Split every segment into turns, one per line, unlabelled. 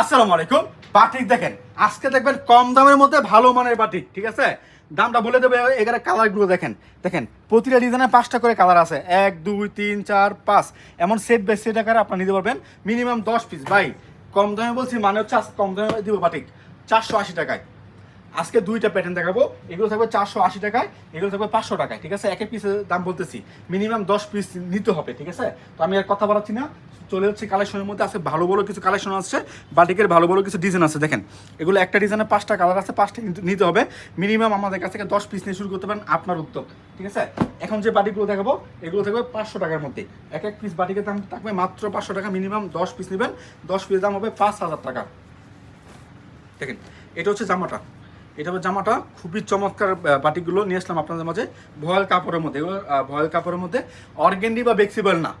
আসসালামু আলাইকুম। বাটিক দেখেন, আজকে দেখবেন কম দামের মধ্যে ভালো মানের বাটিক, ঠিক আছে? দামটা বলে দেবে এখানে কালারগুলো দেখেন। দেখেন, প্রতিটা ডিজাইনে পাঁচটা করে কালার আছে। এক, দুই, তিন, চার, পাঁচ। এমন সেট বাই সেট আকারে নিতে পারবেন। মিনিমাম দশ পিস ভাই, কম দামে বলছি মানে হচ্ছে আজকে কম দামে দিব বাটিক। চারশো আশি টাকায়। আজকে দুইটা প্যাটার্ন দেখাবো। এগুলো থাকবে চারশো আশি টাকায়, এগুলো থাকবে পাঁচশো টাকায়, ঠিক আছে? এক এক পিসের দাম বলতেছি। মিনিমাম দশ পিস নিতে হবে, ঠিক আছে? তো আমি আর কথা বাড়াচ্ছি না। চলে যাচ্ছে কালেকশনের মধ্যে আছে ভালো ভালো কিছু কালেকশন আছে বাটিকের ভালো ভালো কিছু ডিজাইন আছে দেখেন। এগুলো একটা ডিজাইনে পাঁচটা কালার আছে পাঁচটা নিতে হবে। মিনিমাম আমাদের কাছ থেকে দশ পিস নিয়ে শুরু করতে পারেন আপনার উদ্যোগ ঠিক আছে? এখন যে বাটিগুলো দেখাবো এগুলো থাকবে পাঁচশো টাকার মধ্যে। এক এক পিস বাটিকের দাম থাকবে মাত্র পাঁচশো টাকা মিনিমাম দশ পিস নেবেন। দশ পিস দাম হবে পাঁচ হাজার টাকা। দেখেন এটা হচ্ছে জামাটা। এটা জামাটা খুবই চমৎকার আহ, বাটিকগুলো নিয়ে আসলাম আপনাদের মাঝে। ভয়েল কাপড়ের মধ্যে এগুলো ভয়েল কাপড়ের মধ্যে। অর্গেন্ডি বা বেক্সিবল না।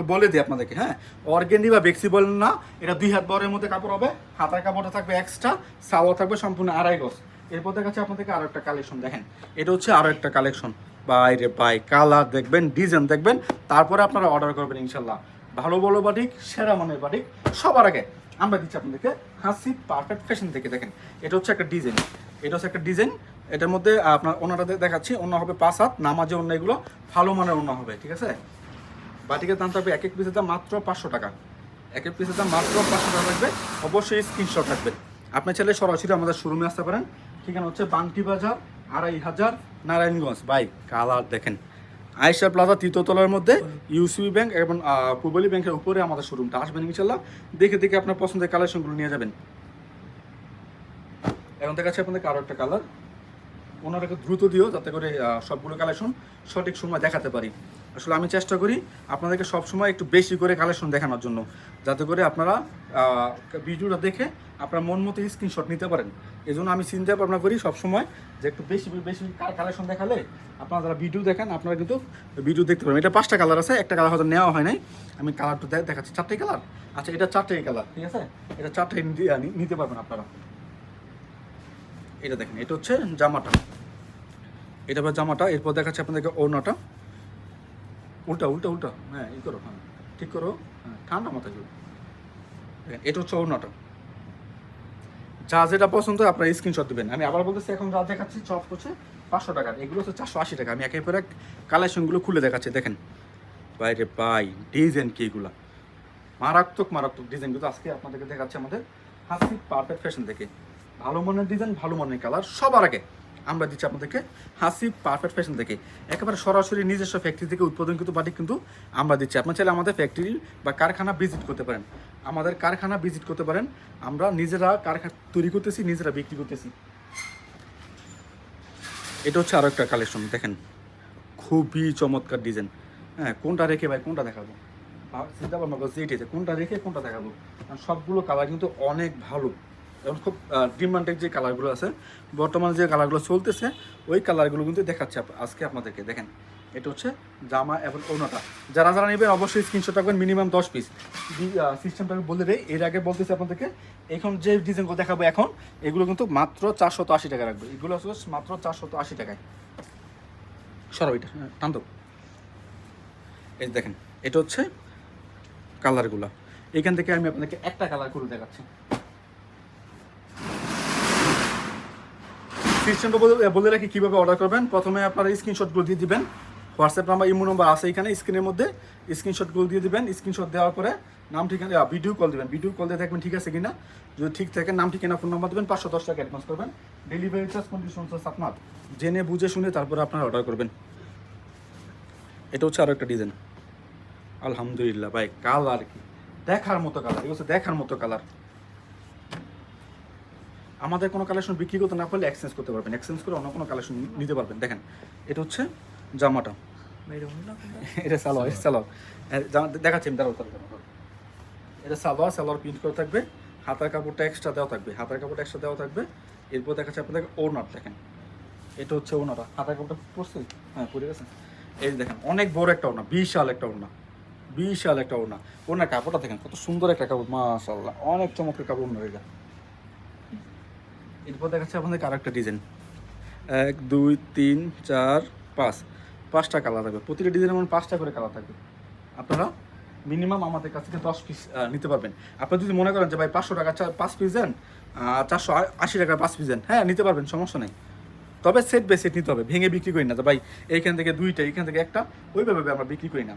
একটু বলে দিই আপনাদেরকে হ্যাঁ? অর্গেন্ডি বা বেক্সি বলেন না, এটা দুই হাত বরের মধ্যে কাপড় হবে, হাতার কাপড়টা থাকবে এক্সট্রা সাওয়া থাকবে সম্পূর্ণ আড়াই গজ। এরপর দেখাচ্ছে আপনাদেরকে আরও একটা কালেকশন দেখেন। এটা হচ্ছে আরও একটা কালেকশন বাইরে বাই কালার দেখবেন ডিজাইন দেখবেন, তারপরে আপনারা অর্ডার করবেন ইনশাল্লাহ। ভালো ভালো বাটিক সেরা মানের বাটিক সবার আগে আমরা দিচ্ছি আপনাদেরকে হাসি পারফেক্ট ফ্যাশন থেকে, দেখেন। এটা হচ্ছে একটা ডিজাইন এটা হচ্ছে একটা ডিজাইন এটার মধ্যে আপনার ওনারা দেখাচ্ছি অন্য হবে পাঁচ হাত নামাজে অন্য এগুলো ভালো মানের অন্য হবে, ঠিক আছে? বাটিকের দাম থাকবে এক এক পিসের দাম মাত্র পাঁচশো টাকা। এক এক পিসের দাম মাত্র পাঁচশো টাকা থাকবে। অবশ্যই স্ক্রিনশট থাকবে আপনার ছেলে সরাসরি আমাদের শোরুমে আসতে পারেন। ঠিকানা হচ্ছে বান্টি বাজার, আড়াই হাজার, নারায়ণগঞ্জ। বাই কালার দেখেন। আয়েশা প্লাজা তৃতীয়তলার মধ্যে ইউসিবি ব্যাংক এবং পূবালী ব্যাংকের উপরে আমাদের শোরুমটা আসবেন ইনশাল্লাহ দেখে দেখে আপনার পছন্দের কালেকশনগুলো নিয়ে যাবেন। এখন দেখাচ্ছি আপনাদের আরও একটা কালার ওনারাকে দ্রুত দিও, যাতে করে সবগুলো কালেকশন সঠিক সময় দেখাতে পারি। আসলে আমি চেষ্টা করি আপনাদেরকে সব সময় একটু বেশি করে কালেকশন দেখানোর জন্য, যাতে করে আপনারা ভিডিওটা দেখে আপনার মন মতো স্ক্রিনশট নিতে পারেন। এই জন্য আমি চিন্তা ভাবনা করি সবসময় যে একটু বেশি বেশি কালেকশন দেখালে আপনারা যারা ভিডিও দেখেন, আপনারা কিন্তু ভিডিও দেখতে পারেন এটা পাঁচটা কালার আছে, একটা কালার হয়তো নেওয়া হয় নাই। আমি কালারটা দেখাচ্ছি। চারটে কালার আচ্ছা এটা চারটেই কালার ঠিক আছে? এটা চারটেই নিতে- পারবেন আপনারা। এটা দেখেন, এটা হচ্ছে জামাটা। এটা জামাটা, এরপর দেখাচ্ছে আপনাদেরকে ওড়নাটা। উল্টা উল্টা উল্টা। হ্যাঁ ই করো হ্যাঁ ঠিক করো। হ্যাঁ ঠান্ডা মাথায় দেখেন, এটা হচ্ছে ওড়নাটা। যা যেটা পছন্দ আপনারা স্ক্রিনশট দেবেন। আমি আবার বলতেছি এখন যা দেখাচ্ছি সব হচ্ছে পাঁচশো টাকা। এগুলো হচ্ছে চারশো আশি টাকা। আমি একের পর এক কালেকশনগুলো খুলে দেখাচ্ছি দেখেন। বাইরে বাই ডিজাইন কি এগুলা? মারাত্মক মারাত্মক ডিজাইনগুলো আজকে আপনাদেরকে দেখাচ্ছে আমাদের হাসি পারফেক্ট ফ্যাশন থেকে ভালো মানের ডিজাইন ভালো মানের কালার সবার আগে। আমরা দিচ্ছি আপনাদেরকে হাসি পারফেক্ট ফ্যাশন থেকে। একেবারে সরাসরি নিজস্ব ফ্যাক্টরি থেকে উৎপাদন কিন্তু বাটিক কিন্তু আমরা দিচ্ছি। আপনার চাইলে আমাদের ফ্যাক্টরি বা কারখানা ভিজিট করতে পারেন। আমাদের কারখানা ভিজিট করতে পারেন। আমরা নিজেরা কারখানা তৈরি করতেছি, নিজেরা বিক্রি করতেছি। এটা হচ্ছে আরও একটা কালেকশন দেখেন। খুবই চমৎকার ডিজাইন হ্যাঁ কোনটা রেখে ভাই, কোনটা দেখাবো? চিন্তা ভাবনা করছি এটাতে কোনটা রেখে কোনটা দেখাবো? সবগুলো কালার কিন্তু অনেক ভালো। এবং খুব ডিমান্ডেড যে কালারগুলো আছে, বর্তমানে যে কালারগুলো চলতেছে, ওই কালারগুলো কিন্তু দেখাচ্ছে আজকে আপনাদেরকে। দেখেন, এটা হচ্ছে জামা এবং ওনাটা যারা যারা নেবেন, অবশ্যই স্ক্রিনশট রাখবেন মিনিমাম দশ পিস সিস্টেমটা বলে দেই, এর আগে বলতেছি আপনাদেরকে, এখন যে ডিজাইনগুলো দেখাবো এখন, এগুলো কিন্তু মাত্র চারশত আশি টাকা রাখবে। এগুলো হচ্ছে মাত্র চারশত আশি টাকায়। সরব এটা হ্যাঁ টান। এই দেখেন, এটা হচ্ছে কালারগুলো। এখান থেকে আমি আপনাদেরকে একটা কালার করে দেখাচ্ছি। সিস্টেমটা বলে রাখি কীভাবে অর্ডার করবেন। প্রথমে আপনারা স্ক্রিনশটগুলো দিয়ে দিবেন। হোয়াটসঅ্যাপ নাম্বার ইমো নাম্বার আছে এখানে স্ক্রিনের মধ্যে স্ক্রিনশটগুলো দিয়ে দিবেন। স্ক্রিনশট দেওয়ার পরে নাম, ঠিকানা ভিডিও কল দেবেন। ভিডিও কল দিয়ে দেখবেন ঠিক আছে কিনা। যদি ঠিক থাকে, নাম, ঠিকানা ফোন নাম্বার দেবেন, পাঁচশো দশ টাকা অ্যাডভান্স করবেন। ডেলিভারি চার্জ কন্ডিশন আপনার। জেনে, বুঝে, শুনে তারপরে আপনারা অর্ডার করবেন। এটা হচ্ছে আরও একটা ডিজাইন আলহামদুলিল্লাহ, ভাই কালার কি? দেখার মতো কালার এগুলো দেখার মতো কালার আমাদের কোনো কালেকশন বিক্রি করতে না পারলে এক্সচেঞ্জ করতে পারবেন। এক্সচেঞ্জ করে অন্য কোনো কালেকশন নিতে পারবেন। দেখেন এটা হচ্ছে জামাটা। এটা সালোয়ার এটা সালোয়ার। হ্যাঁ, দেখাচ্ছি আমি দাঁড়াও। এটা সালোয়ার সালোয়ার প্রিন্ট করা থাকবে। হাতার কাপড়টা এক্সট্রা দেওয়া থাকবে। হাতার কাপড়টা এক্সট্রা দেওয়া থাকবে। এরপর দেখাচ্ছে আপনাদের ওনার দেখেন। এটা হচ্ছে ওনাটা হাতার কাপড়টা পড়ছে হ্যাঁ পড়ে গেছে। এই দেখেন অনেক বড় একটা ওনা বিশাল একটা ওনা বিশাল একটা ওনা ওনার কাপড়টা দেখেন কত সুন্দর একটা কাপড় মাশাল্লাহ অনেক চমকের কাপড় ওনার এটা এরপর দেখাচ্ছে আপনাদের আরেকটা ডিজাইন। এক, দুই, তিন, চার, পাঁচ। পাঁচটা কালার থাকবে। প্রতিটা ডিজাইনের মধ্যে পাঁচটা করে কালার থাকবে। আপনারা মিনিমাম আমাদের কাছ থেকে দশ পিস নিতে পারবেন। আপনি যদি মনে করেন যে, ভাই, পাঁচশো টাকা চা- পাঁচ পিস দেন চারশো আশি টাকা পাঁচ পিস দেন। হ্যাঁ নিতে পারবেন, সমস্যা নেই। তবে সেট বাই সেট নিতে হবে। ভেঙে বিক্রি করি না যে, ভাই, এইখান থেকে দুইটা, এইখান থেকে একটা, ওইভাবে আমরা বিক্রি করি না।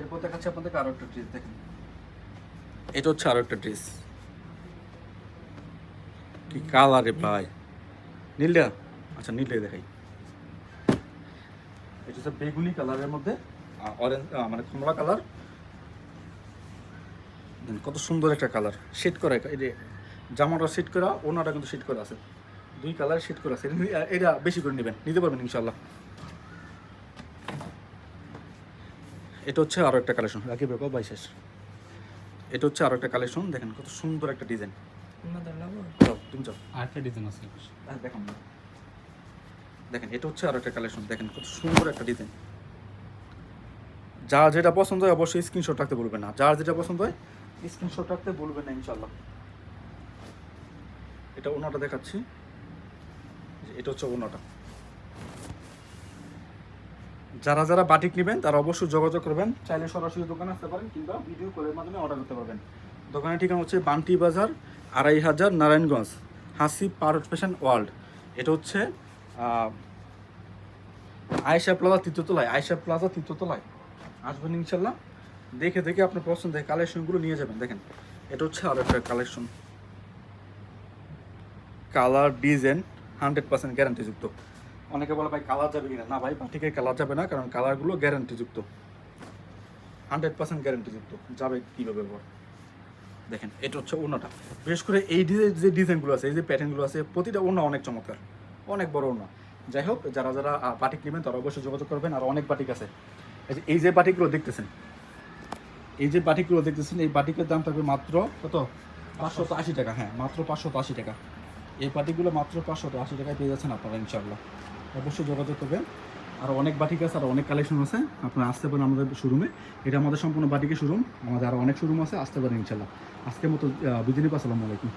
এরপর দেখাচ্ছি আপনাদেরকে আরও একটা ড্রেস দেখেন। এটা হচ্ছে আরও একটা ড্রেস কি কালারে ভাই? নীলটা আচ্ছা নীলটা দেখাই। এটা হচ্ছে বেগুনি কালারের মধ্যে। অরেঞ্জ মানে কমলা কালার। কত সুন্দর একটা কালার। শেড করা এই যে জামাটা শেড করা ওনাটা কিন্তু শেড করা আছে। দুই কালার শেড করা আছে। এটা বেশি করে নেবেন নিতে পারবেন ইনশাল্লাহ এটা হচ্ছে আরও একটা কালেকশন রাখি বেকো বাই শেষ? এটা হচ্ছে আরও একটা কালেকশন দেখেন কত সুন্দর একটা ডিজাইন তুমি যাও।
আরেকটা ডিজাইন আছে।
দেখুন। না। দেখেন এটা হচ্ছে আরও একটা কালেকশন দেখেন কত সুন্দর একটা ডিজাইন যার যেটা পছন্দ হয় অবশ্যই স্ক্রিনশট রাখতে বলবেন না। যার যেটা পছন্দ হয় স্ক্রিনশট রাখতে বলবেন না ইনশাল্লাহ এটা ওনাটা দেখাচ্ছি। যে এটা হচ্ছে ওনাটা। যারা যারা বাটিক নেবেন তারা অবশ্যই যোগাযোগ করবেন। চাইলে সরাসরি দোকানে আসতে পারেন কিংবা ভিডিও কলের মাধ্যমে অর্ডার করতে পারবেন। দোকানের ঠিকানা হচ্ছে বান্টি বাজার, আড়াই হাজার নারায়ণগঞ্জ, হাসি পারট ফ্যাশন ওয়ার্ল্ড। এটা হচ্ছে আয়েশা প্লাজা তৃতীয়তলায় আয়েশা প্লাজা তৃতীয়তলায় আসবেন ইনশাল্লাহ। দেখে দেখে আপনার পছন্দের কালেকশনগুলো নিয়ে যাবেন। দেখেন, এটা হচ্ছে আরও একটা collection. Colour design hundred percent গ্যারান্টিযুক্ত। অনেকে বলে, ভাই, কালার যাবে কিনা? না ভাই, বাটিকের কালার যাবে না, কারণ কালারগুলো গ্যারান্টিযুক্ত। Hundred percent গ্যারান্টিযুক্ত। যাবে কীভাবে, বল? দেখেন। এটা হচ্ছে ওনাটা বিশেষ করে এই যে ডিজাইনগুলো আছে, এই যে প্যাটার্নগুলো আছে, প্রতিটা ওনা অনেক চমৎকার, অনেক বড় ওনা যাই হোক, যারা যারা বাটিক নেবেন, তারা অবশ্যই যোগাযোগ করবেন, আর অনেক বাটিক আছে। এই যে- বাটিকগুলো দেখতেছেন, এই যে বাটিকগুলো দেখতেছেন, এই বাটিকের দাম থাকবে মাত্র কত? পাঁচশো আশি টাকা হ্যাঁ মাত্র পাঁচশো আশি টাকা। এই বাটিকগুলো মাত্র পাঁচশো আশি টাকায় পেয়ে যাচ্ছেন আপনারা ইনশাল্লাহ অবশ্যই যোগাযোগ করবেন। আর অনেক বাটিক আছে, আর অনেক কালেকশন আছে। আপনারা আসতে পারেন আমাদের শোরুমে এটা আমাদের সম্পূর্ণ বাটিকের শোরুম আমাদের আরও অনেক শোরুম আছে, আসতে পারেন ইনশাল্লাহ আজকের মতো বিদিনী আসসালামু আলাইকুম।